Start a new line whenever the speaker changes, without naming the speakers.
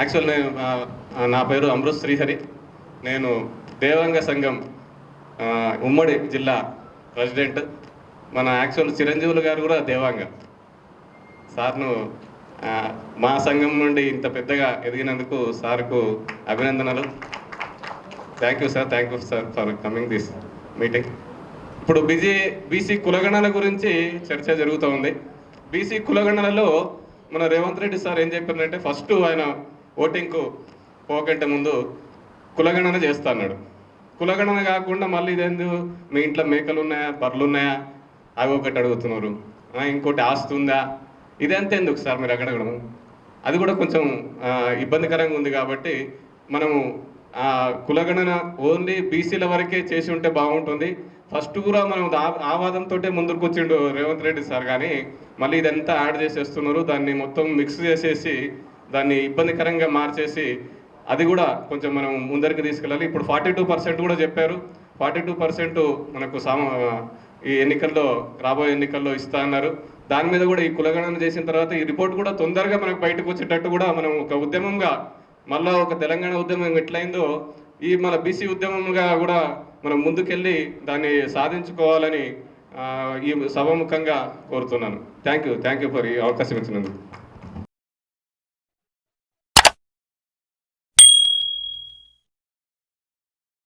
Actual నేను నా పేరు అమృత్ శ్రీహరి. నేను దేవాంగ సంఘం ఉమ్మడి జిల్లా ప్రెసిడెంట్. మన యాక్చువల్ చిరంజీవులు గారు కూడా దేవాంగ. సార్ను మా సంఘం నుండి ఇంత పెద్దగా ఎదిగినందుకు సార్కు అభినందనలు. Thank you sir thank you sir for coming this meeting ఇప్పుడు బీజీ బీసీ కులగణన గురించి చర్చ జరుగుతూ ఉంది బీసీ కులగణనలో మన రేవంత్ రెడ్డి సార్ ఏం చెప్పారంటే ఫస్ట్ ఆయన ఓటింగ్కు పోకంటే ముందు కులగణన చేస్తా అన్నాడు కులగణన కాకుండా మళ్ళీ ఇదేందు? మీ ఇంట్లో మేకలు ఉన్నాయా బర్రెలు ఉన్నాయా అవి ఒకటి అడుగుతున్నారు. ఇంకోటి ఆస్తి ఉందా? ఇదంతా ఎందుకు సార్ మీరు అక్కడ అడగడం? అది కూడా కొంచెం ఇబ్బందికరంగా ఉంది కాబట్టి మనము ఆ కులగణన ఓన్లీ బీసీల వరకే చేసి ఉంటే బాగుంటుంది. ఫస్ట్ కూడా మనం ఆ వాదంతో ముందుకు వచ్చిండు రేవంత్ రెడ్డి సార్ కానీ మళ్ళీ ఇదంతా యాడ్ చేసేస్తున్నారు. దాన్ని మొత్తం మిక్స్ చేసేసి దాన్ని ఇబ్బందికరంగా మార్చేసి అది కూడా కొంచెం మనం ముందరికి తీసుకెళ్ళాలి. ఇప్పుడు ఫార్టీ టూ పర్సెంట్ కూడా చెప్పారు. ఫార్టీ టూ పర్సెంట్ మనకు సామ ఈ ఎన్నికల్లో రాబోయే ఎన్నికల్లో ఇస్తా అన్నారు. దాని మీద కూడా ఈ కులగణన చేసిన తర్వాత ఈ రిపోర్ట్ కూడా తొందరగా మనకు బయటకు వచ్చేటట్టు కూడా మనం ఒక ఉద్యమంగా మళ్ళా ఒక తెలంగాణ ఉద్యమం ఎట్లయిందో ఈ మన బీసీ ఉద్యమంగా కూడా మనం ముందుకెళ్ళి దాన్ని సాధించుకోవాలని ఈ సభముఖంగా కోరుతున్నాను. Thank you. Thank you for ఈ అవకాశం ఇచ్చినందుకు.